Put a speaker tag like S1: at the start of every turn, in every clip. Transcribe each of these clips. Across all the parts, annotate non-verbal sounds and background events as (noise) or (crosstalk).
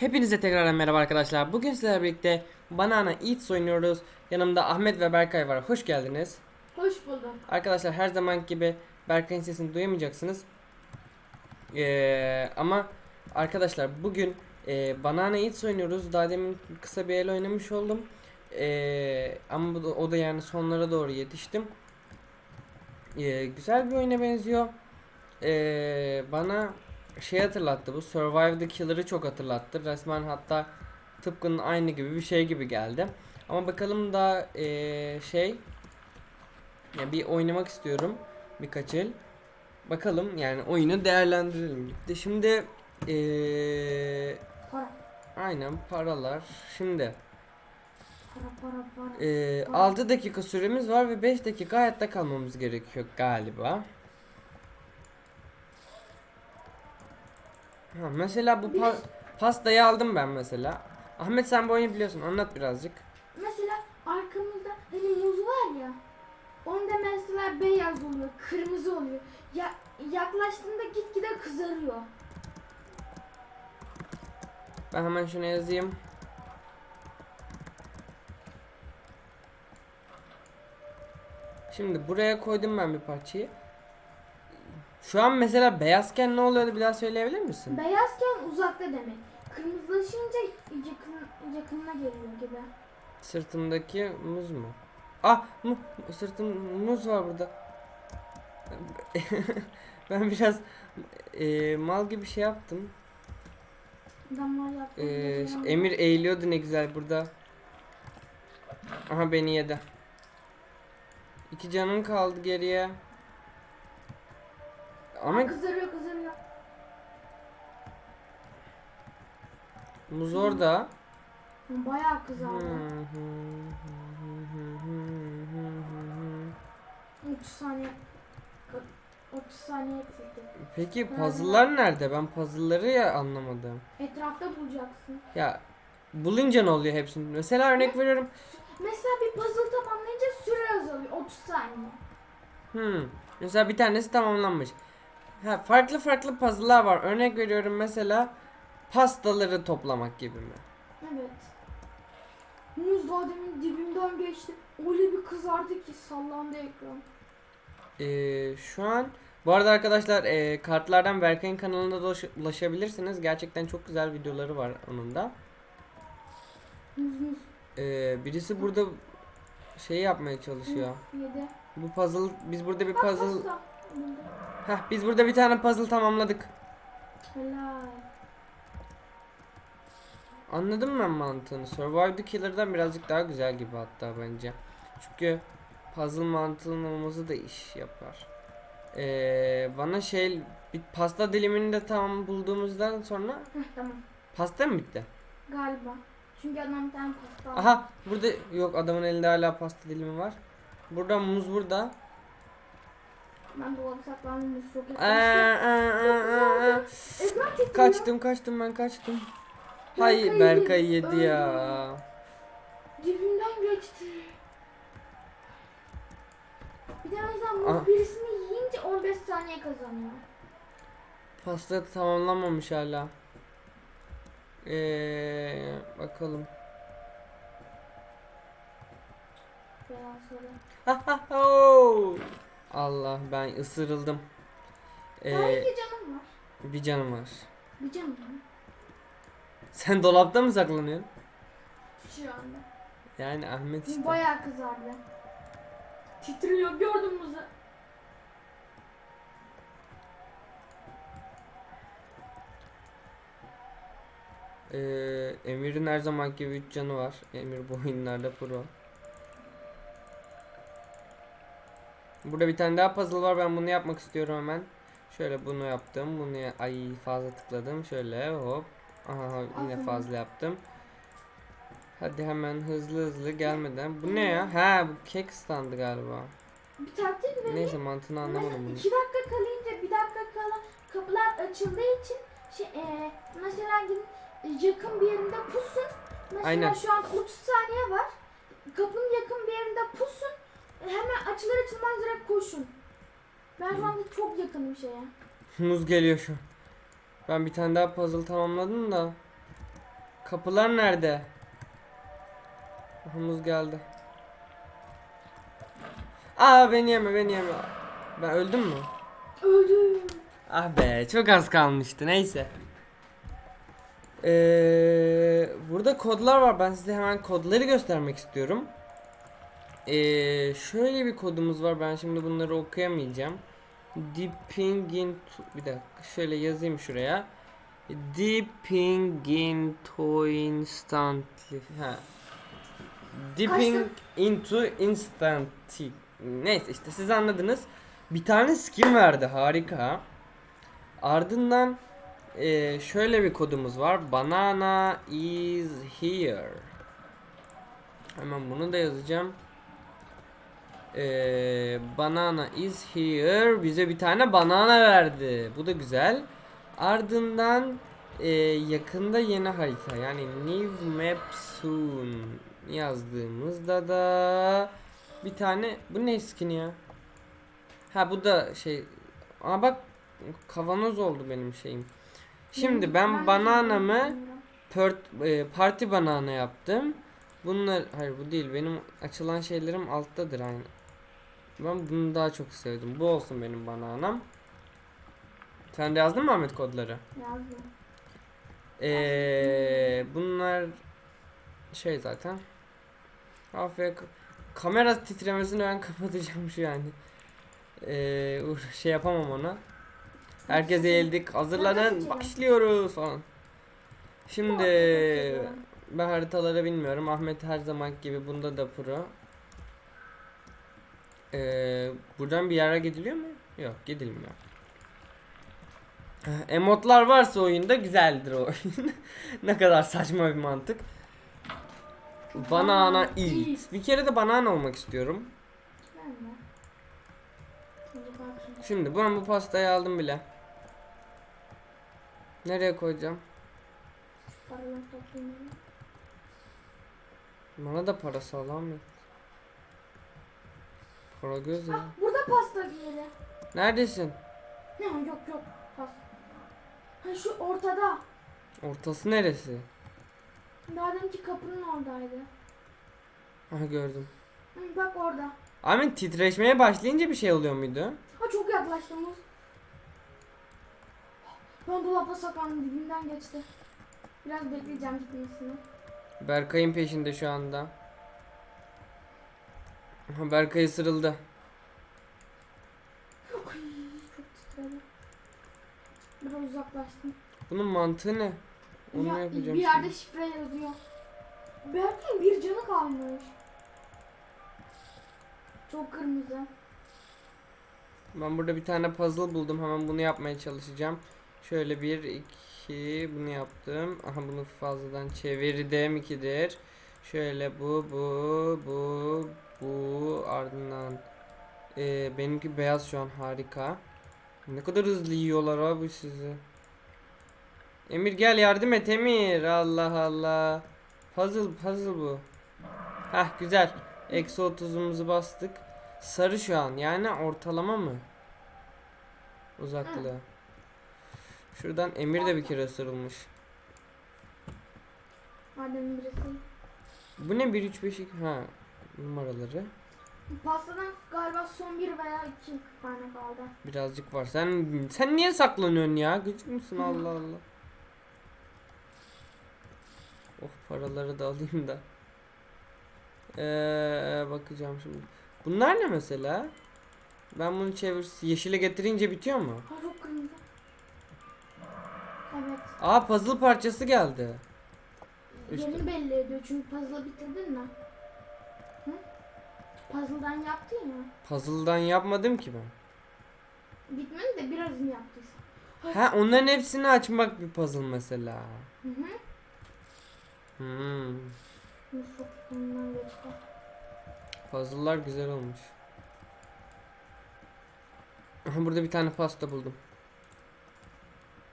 S1: Hepinize tekrar merhaba arkadaşlar. Bugün sizlerle birlikte Banana Eats oynuyoruz. Yanımda Ahmet ve Berkay var. Hoş geldiniz.
S2: Hoş buldum.
S1: Arkadaşlar her zaman gibi Berkay'ın sesini duyamayacaksınız. Ee, ama arkadaşlar bugün e, Banana Eats oynuyoruz. Daha demin kısa bir el oynamış oldum. Ee, ama bu da, o da yani sonlara doğru yetiştim. Ee, güzel bir oyuna benziyor. Ee, bana şey hatırlattı bu Survive the Killer'ı çok hatırlattı. Resmen hatta tıpkının aynı gibi bir şey gibi geldi. Ama bakalım da ee, şey ya bir oynamak istiyorum birkaç el. Bakalım yani oyunu değerlendirelim. Gitti. Şimdi ee,
S2: Para.
S1: aynen paralar. Şimdi
S2: Para para para.
S1: ee, 6 dakika süremiz var ve 5 dakika hayatta kalmamız gerekiyor galiba. Ha, mesela bu pa- pastayı aldım ben mesela. Ahmet sen bu oyunu biliyorsun anlat birazcık.
S2: Mesela arkamızda hani muz var ya. Onda mesela beyaz oluyor, kırmızı oluyor. Ya yaklaştığında gitgide kızarıyor.
S1: Ben hemen şunu yazayım. Şimdi buraya koydum ben bir parçayı. Şu an mesela beyazken ne oluyordu bir daha söyleyebilir misin?
S2: Beyazken uzakta demek. Kırmızılaşınca yakın yakınına geliyor gibi.
S1: Sırtımdaki muz mu? Ah mu, sırtım muz var burada. (laughs) ben biraz e, mal gibi şey yaptım.
S2: Adamlar yaptı.
S1: Ee, Emir eğiliyordu ne güzel burada. Aha beni yedi. İki canım kaldı geriye. Ama
S2: kızarıyor kızarıyor.
S1: muz orada.
S2: Bayağı kızardı.
S1: Hmm.
S2: 30 saniye 30 saniye eksildi.
S1: Peki puzzle'lar nerede? Ben puzzle'ları ya anlamadım.
S2: Etrafta bulacaksın.
S1: Ya bulunca ne oluyor hepsini? Mesela örnek veriyorum.
S2: Mesela bir puzzle tamamlayınca süre azalıyor 30 saniye.
S1: Hmm. Mesela bir tanesi tamamlanmış. Ha, farklı farklı puzzle'lar var. Örnek veriyorum mesela pastaları toplamak gibi mi?
S2: Evet. Muz daha demin dibimden geçti. Öyle bir kızardı ki sallandı ekran.
S1: Ee, şu an bu arada arkadaşlar e, kartlardan Berkay'ın kanalına da ulaş- ulaşabilirsiniz. Gerçekten çok güzel videoları var onun da.
S2: Muz muz.
S1: Ee, birisi burada şey yapmaya çalışıyor.
S2: Yedi.
S1: Bu puzzle biz burada bir puzzle
S2: pasta.
S1: Heh, biz burada bir tane puzzle tamamladık.
S2: Helal.
S1: Anladın mı ben mantığını? Survive the Killer'dan birazcık daha güzel gibi hatta bence. Çünkü puzzle mantığının olması da iş yapar. Ee, bana şey bir pasta dilimini de tam bulduğumuzdan sonra
S2: Heh, tamam.
S1: pasta mı bitti?
S2: Galiba. Çünkü adam bir tane pasta aldı.
S1: Aha burada yok adamın elinde hala pasta dilimi var. Burada muz burada.
S2: Ben dolabı saklandım çok titriyor.
S1: Kaçtım kaçtım ben kaçtım. Hay
S2: Berkay yedi.
S1: ya.
S2: Dibimden geçti. Bir de mesela
S1: Aha.
S2: birisini yiyince 15 saniye kazanıyor.
S1: Pasta tamamlanmamış hala. Ee, bakalım.
S2: Beyaz sarı.
S1: Oh! Allah ben ısırıldım. Ee,
S2: iki canım var.
S1: bir canım var.
S2: Bir canım var.
S1: Sen dolapta mı saklanıyorsun?
S2: Şu anda.
S1: Yani Ahmet işte.
S2: Bayağı kızardı. Titriyor gördün mü?
S1: Ee, Emir'in her zamanki gibi 3 canı var. Emir bu oyunlarda pro. Burada bir tane daha puzzle var. Ben bunu yapmak istiyorum hemen. Şöyle bunu yaptım. Bunu ya- ay fazla tıkladım. Şöyle hop. Aha yine fazla yaptım. Hadi hemen hızlı hızlı gelmeden. Bu ne ya? Ha bu kek standı galiba.
S2: Bir taktik vereyim.
S1: Neyse mantığını anlamadım bunu.
S2: iki dakika kalınca bir dakika kala kapılar açıldığı için şey, e, mesela gidin yakın bir yerinde pusun. Mesela
S1: Aynen.
S2: şu an 30 saniye var. Kapının yakın bir yerinde açılır açılmaz direkt koşun. Ben şu anda çok yakınım şeye.
S1: Muz geliyor şu. Ben bir tane daha puzzle tamamladım da. Kapılar nerede? Muz geldi. Aa beni yeme beni yeme. Ben öldüm mü?
S2: Öldüm.
S1: Ah be çok az kalmıştı neyse. Ee, burada kodlar var ben size hemen kodları göstermek istiyorum. Ee, şöyle bir kodumuz var ben şimdi bunları okuyamayacağım. Dipping into bir dakika şöyle yazayım şuraya. Dipping into instantly ha. Dipping into instantly neyse işte siz anladınız. Bir tane skin verdi harika. Ardından eee, şöyle bir kodumuz var. Banana is here. Hemen bunu da yazacağım. Eee, banana is here. Bize bir tane banana verdi. Bu da güzel. Ardından eee, yakında yeni harita yani new map soon yazdığımızda da bir tane bu ne skin ya? Ha bu da şey Aa bak kavanoz oldu benim şeyim. Şimdi ben bananamı pört, e, parti banana yaptım. Bunlar hayır bu değil. Benim açılan şeylerim alttadır aynı. Ben bunu daha çok sevdim. Bu olsun benim bananam. Sen de yazdın mı Ahmet kodları?
S2: Yazdım.
S1: Ee, bunlar şey zaten. Hafif kamera titremesini ben (laughs) kapatacağım şu yani. Ee, şey yapamam ona. Herkes eğildik. Hazırlanın. Başlıyoruz falan. Şimdi ben haritaları bilmiyorum. Ahmet her zaman gibi bunda da pro. Ee, buradan bir yere gidiliyor mu? Yok gidilmiyor. Eh, Emotlar varsa oyunda güzeldir o oyun. (laughs) ne kadar saçma bir mantık. Banana eat. Bir kere de banana olmak istiyorum.
S2: Şimdi
S1: ben bu pastayı aldım bile. Nereye koyacağım? Bana da para sağlam ya. Para göz ya.
S2: Ah burada pasta yeri.
S1: Neredesin?
S2: Ne yok yok pasta. Ha şu ortada.
S1: Ortası neresi?
S2: Daha deminki kapının oradaydı.
S1: Aha gördüm.
S2: Hı, bak orada.
S1: Ahmet titreşmeye başlayınca bir şey oluyor muydu?
S2: Ha çok yaklaştınız. Ben dolapta saklandım dibinden geçti. Biraz bekleyeceğim gitmesini.
S1: Berkay'ın peşinde şu anda. Aha Berkay ısırıldı.
S2: Biraz uzaklaştım.
S1: Bunun mantığı ne? Onu
S2: Ya,
S1: yapacağım
S2: bir yerde
S1: şimdi.
S2: şifre yazıyor. Berkay'ın bir canı kalmış. Çok kırmızı.
S1: Ben burada bir tane puzzle buldum. Hemen bunu yapmaya çalışacağım. Şöyle bir, iki, bunu yaptım. Aha bunu fazladan çevirdim. ikidir. Şöyle bu, bu, bu, bu. Ardından Ee, benimki beyaz şu an harika. Ne kadar hızlı yiyorlar abi sizi. Emir gel yardım et Emir. Allah Allah. Puzzle puzzle bu. Hah güzel. Eksi 30'umuzu bastık. Sarı şu an. Yani ortalama mı? Uzaklığı. Şuradan Emir de bir kere ısırılmış.
S2: Adem'in birisi.
S1: Bu ne 1 3 5 2 ha numaraları.
S2: Pastadan galiba son bir veya iki tane kaldı.
S1: Birazcık var. Sen sen niye saklanıyorsun ya? Gıcık mısın. Allah Allah. Oh paraları da alayım da. Ee, bakacağım şimdi. Bunlar ne mesela? Ben bunu çevir yeşile getirince bitiyor mu?
S2: Ha çok kırmızı. Evet.
S1: Aa puzzle parçası geldi.
S2: Yerini belli ediyor çünkü puzzle'ı bitirdin mi? Puzzle'dan yaptın ya.
S1: Puzzle'dan yapmadım ki ben.
S2: Bitmedi de birazını yaptıysa.
S1: Ha onların hepsini açmak bir puzzle mesela.
S2: Hı hı.
S1: Hmm. Puzzle'lar güzel olmuş. Aha burada bir tane pasta buldum.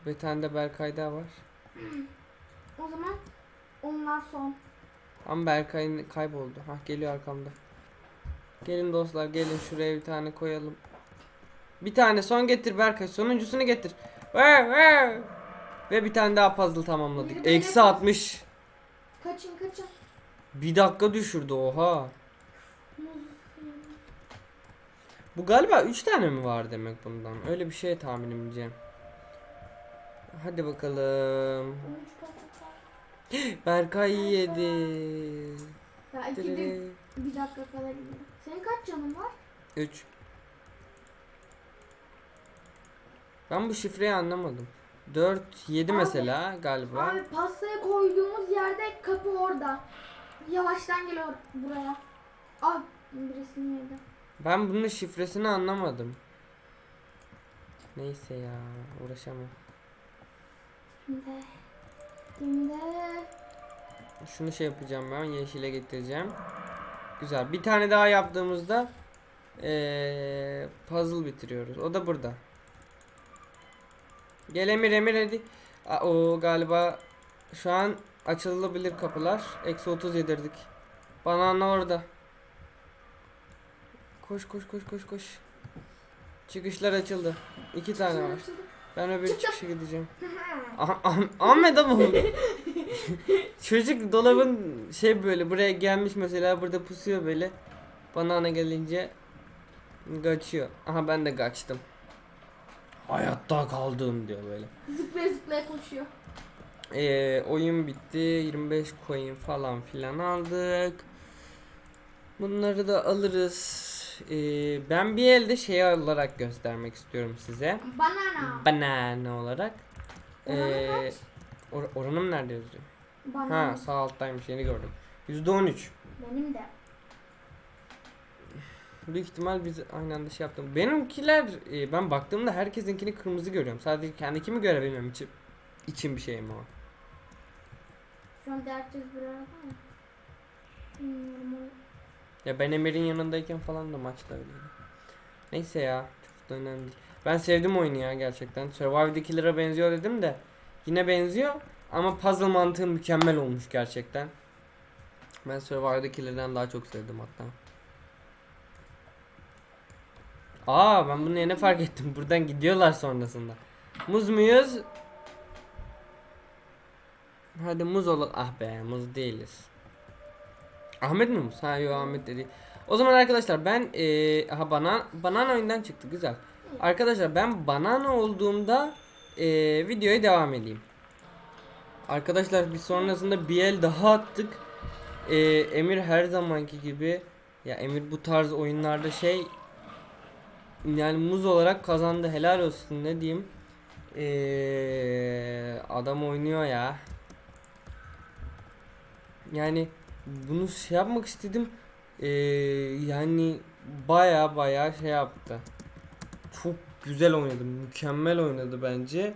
S1: Bir tane de Berkay'da var.
S2: O zaman onlar son.
S1: Ama Berkay kayboldu. Hah geliyor arkamda. Gelin dostlar gelin şuraya bir tane koyalım. Bir tane son getir Berkay. Sonuncusunu getir. Ve bir tane daha puzzle tamamladık. Eksi
S2: pas-
S1: 60.
S2: Kaçın kaçın.
S1: Bir dakika düşürdü oha. Bu galiba 3 tane mi var demek bundan? Öyle bir şey tahminimce. Hadi bakalım.
S2: 13 paket var.
S1: Berkay yedi.
S2: De bir dakika kalabilir. Senin kaç canın var?
S1: 3. Ben bu şifreyi anlamadım. 4 7
S2: Abi,
S1: mesela galiba.
S2: Abi pastayı koyduğumuz yerde kapı orada. Yavaştan gel or- buraya. Abi birisini yedi.
S1: Ben bunun şifresini anlamadım. Neyse ya uğraşamam.
S2: Şimdi. Şimdi.
S1: Şunu şey yapacağım ben yeşile getireceğim. Güzel. Bir tane daha yaptığımızda eee, puzzle bitiriyoruz. O da burada. Gel Emir Emir hadi. O galiba şu an açılabilir kapılar. Eksi 30 yedirdik. Banana orada. Koş koş koş koş koş. Çıkışlar açıldı. İki tane var. Ben öbür çıkışa gideceğim. Ah- (laughs) Ah- Ahmet ama (laughs) Çocuk dolabın şey böyle buraya gelmiş mesela burada pusuyor böyle. Bana ana gelince kaçıyor. Aha ben de kaçtım. Hayatta kaldım diyor böyle.
S2: Zıplaya zıplaya koşuyor.
S1: Ee, oyun bitti. 25 coin falan filan aldık. Bunları da alırız. Ee, ben bir elde şey olarak göstermek istiyorum size.
S2: Banana.
S1: Banana olarak. Ee? Or- oranım nerede yazıyor?
S2: Banana.
S1: Ha sağ alttaymış yeni gördüm. %13.
S2: Benim de.
S1: Büyük ihtimal biz aynı anda şey yaptık. Benimkiler e, ben baktığımda herkesinkini kırmızı görüyorum. Sadece kendikimi görebilmem için için bir şey mi o?
S2: Şu an 401 araba mı? Bilmiyorum.
S1: Ya ben Emir'in yanındayken falan da maçta öyleydi. Neyse ya çok da önemli değil. Ben sevdim oyunu ya gerçekten. Survive'dakilere benziyor dedim de yine benziyor ama puzzle mantığı mükemmel olmuş gerçekten. Ben Survive'dakilerden daha çok sevdim hatta. Aa ben bunu yeni fark ettim. Buradan gidiyorlar sonrasında. Muz muyuz? Hadi muz olalım. Ah be muz değiliz. Ahmet mi muz? Ha yok Ahmet dedi. O zaman arkadaşlar ben eee aha bana banana oyundan çıktı güzel. Arkadaşlar ben banana olduğumda eee videoya devam edeyim. Arkadaşlar biz sonrasında bir el daha attık. Eee, Emir her zamanki gibi ya Emir bu tarz oyunlarda şey yani muz olarak kazandı helal olsun ne diyeyim. Eee, adam oynuyor ya. Yani bunu şey yapmak istedim. Eee, yani baya baya şey yaptı. Çok güzel oynadı. Mükemmel oynadı bence.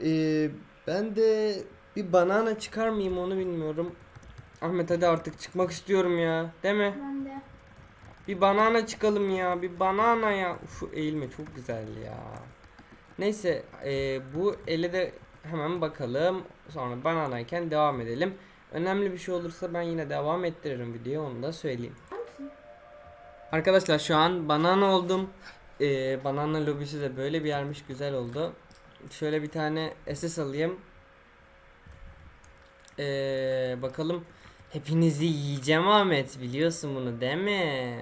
S1: Eee, ben de bir banana çıkar mıyım onu bilmiyorum. Ahmet hadi artık çıkmak istiyorum ya. Değil mi?
S2: Ben de.
S1: Bir banana çıkalım ya. Bir banana ya. Şu eğilme çok güzel ya. Neyse eee, bu ele de hemen bakalım. Sonra bananayken devam edelim. Önemli bir şey olursa ben yine devam ettiririm videoyu onu da söyleyeyim. Arkadaşlar şu an banana oldum. Ee, banana lobisi de böyle bir yermiş güzel oldu. Şöyle bir tane SS alayım. Ee, bakalım. Hepinizi yiyeceğim Ahmet biliyorsun bunu değil mi?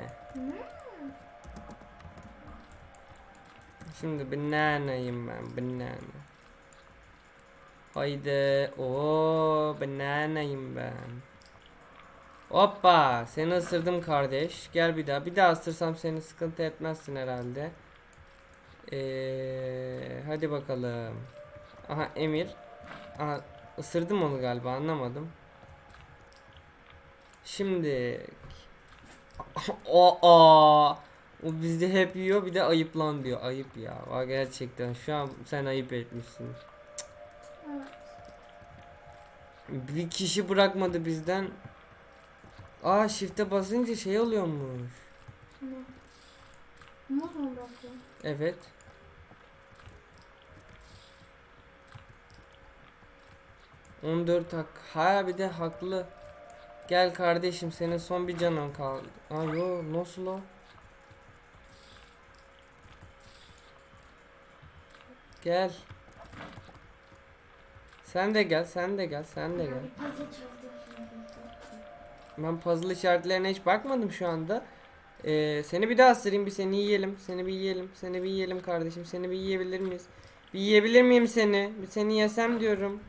S1: Şimdi bananayım ben banana. Haydi o bananayım ben. Hoppa seni ısırdım kardeş. Gel bir daha. Bir daha ısırsam seni sıkıntı etmezsin herhalde. Ee, hadi bakalım. Aha Emir. Aha ısırdım onu galiba anlamadım. Şimdi (laughs) o o bizde hep yiyor bir de ayıplan diyor. Ayıp ya. Bak gerçekten şu an sen ayıp etmişsin.
S2: Evet.
S1: Bir kişi bırakmadı bizden. Aa shift'e basınca şey oluyormuş.
S2: Ne? Muz mu bırakıyor?
S1: Evet. On dört hak. Ha bir de haklı. Gel kardeşim senin son bir canın kaldı. Aa yo nasıl o? Gel. Sen de gel, sen de gel, sen de gel. Ben puzzle işaretlerine hiç bakmadım şu anda. Ee, seni bir daha ısırayım bir seni yiyelim. Seni bir yiyelim. Seni bir yiyelim kardeşim. Seni bir yiyebilir miyiz? Bir yiyebilir miyim seni? Bir seni yesem diyorum.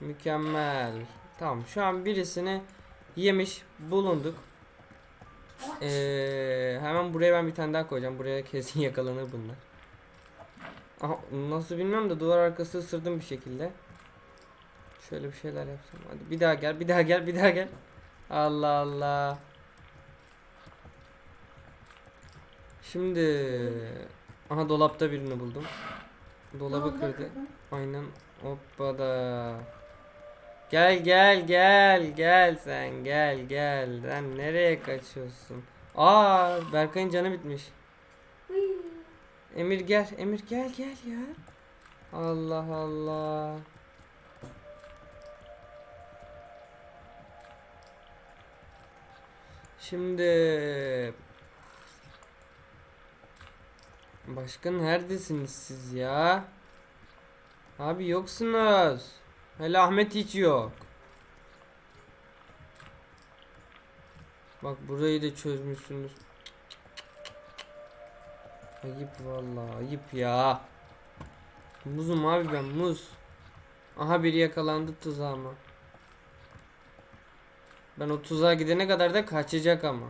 S1: Mükemmel. Tamam şu an birisini yemiş bulunduk. Ee, hemen buraya ben bir tane daha koyacağım. Buraya kesin yakalanır bunlar. Aha, nasıl bilmiyorum da duvar arkası ısırdım bir şekilde. Şöyle bir şeyler yapsam. Hadi bir daha gel, bir daha gel, bir daha gel. Allah Allah. Şimdi aha dolapta birini buldum. Dolabı kırdı. Aynen. Hoppa da. Gel gel gel gel sen gel gel. Sen nereye kaçıyorsun? Aa Berkay'ın canı bitmiş. Emir gel. Emir gel gel ya. Allah Allah. Şimdi Başka neredesiniz siz ya? Abi yoksunuz. Hele Ahmet hiç yok. Bak burayı da çözmüşsünüz. Ayıp vallahi ayıp ya. Muzum abi ben muz. Aha biri yakalandı tuzağıma. Ben o tuzağa gidene kadar da kaçacak ama.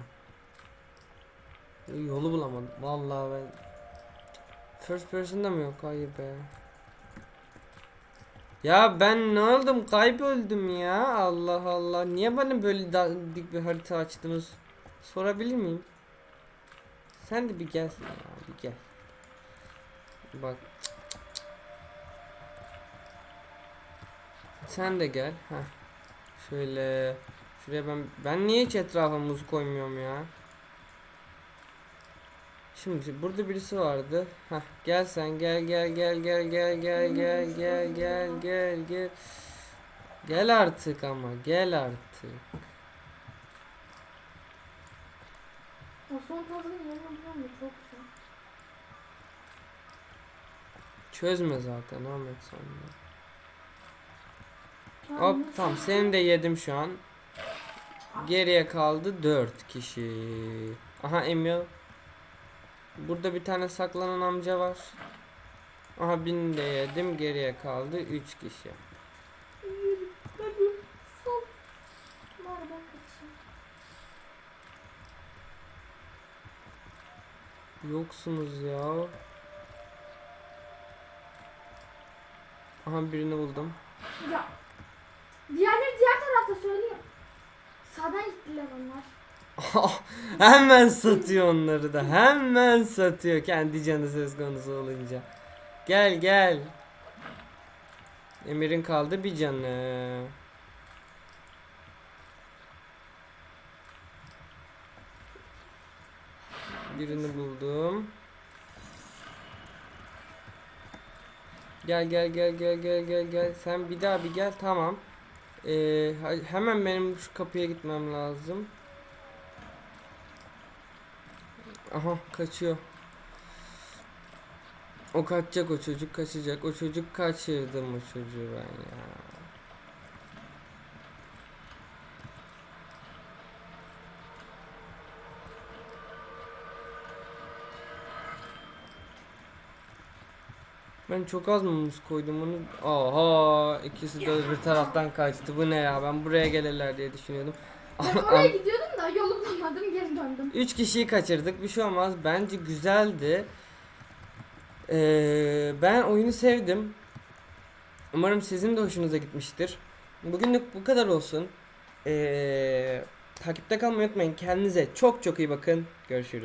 S1: Yolu bulamadım. Vallahi ben First person'da mı yok? Hayır be. Ya ben ne oldum? Kayboldum ya. Allah Allah. Niye bana böyle dik bir harita açtınız? Sorabilir miyim? Sen de bir gel. Bir gel. Bak. Sen de gel. Heh. Şöyle. Şuraya ben ben niye hiç etrafa muz koymuyorum ya? Şimdi burada birisi vardı. Hah gel sen gel gel gel gel gel gel gel gel gel gel gel. Gel artık ama gel artık.
S2: O son puzzle'ın yerini biliyor musun? Çok güzel.
S1: Çözme zaten Ahmet.
S2: Tamam,
S1: Hop tamam seni de yedim şu an. Geriye kaldı 4 kişi. Aha Emil. Burada bir tane saklanan amca var. Aha birini de yedim. Geriye kaldı 3 kişi. Yoksunuz ya. Aha birini buldum.
S2: Ya. Diğerleri diğer tarafta söyleyeyim. Sağdan gittiler onlar. (laughs)
S1: hemen satıyor onları da. Hemen satıyor kendi canı söz konusu olunca. Gel gel. Emir'in kaldı bir canı. Birini buldum. Gel gel gel gel gel gel gel. Sen bir daha bir gel tamam. Ee, hemen benim şu kapıya gitmem lazım. Aha kaçıyor. O kaçacak o çocuk kaçacak. O çocuk kaçırdım o çocuğu ben ya. Ben çok az mı muz koydum onu? Aha ikisi de bir taraftan kaçtı. Bu ne ya? Ben buraya gelirler diye düşünüyordum.
S2: Ben oraya gidiyordum da yolu bulamadım geri döndüm.
S1: 3 kişiyi kaçırdık. Bir şey olmaz. Bence güzeldi. Ee, ben oyunu sevdim. Umarım sizin de hoşunuza gitmiştir. Bugünlük bu kadar olsun. Ee, takipte kalmayı unutmayın. Kendinize çok çok iyi bakın. Görüşürüz.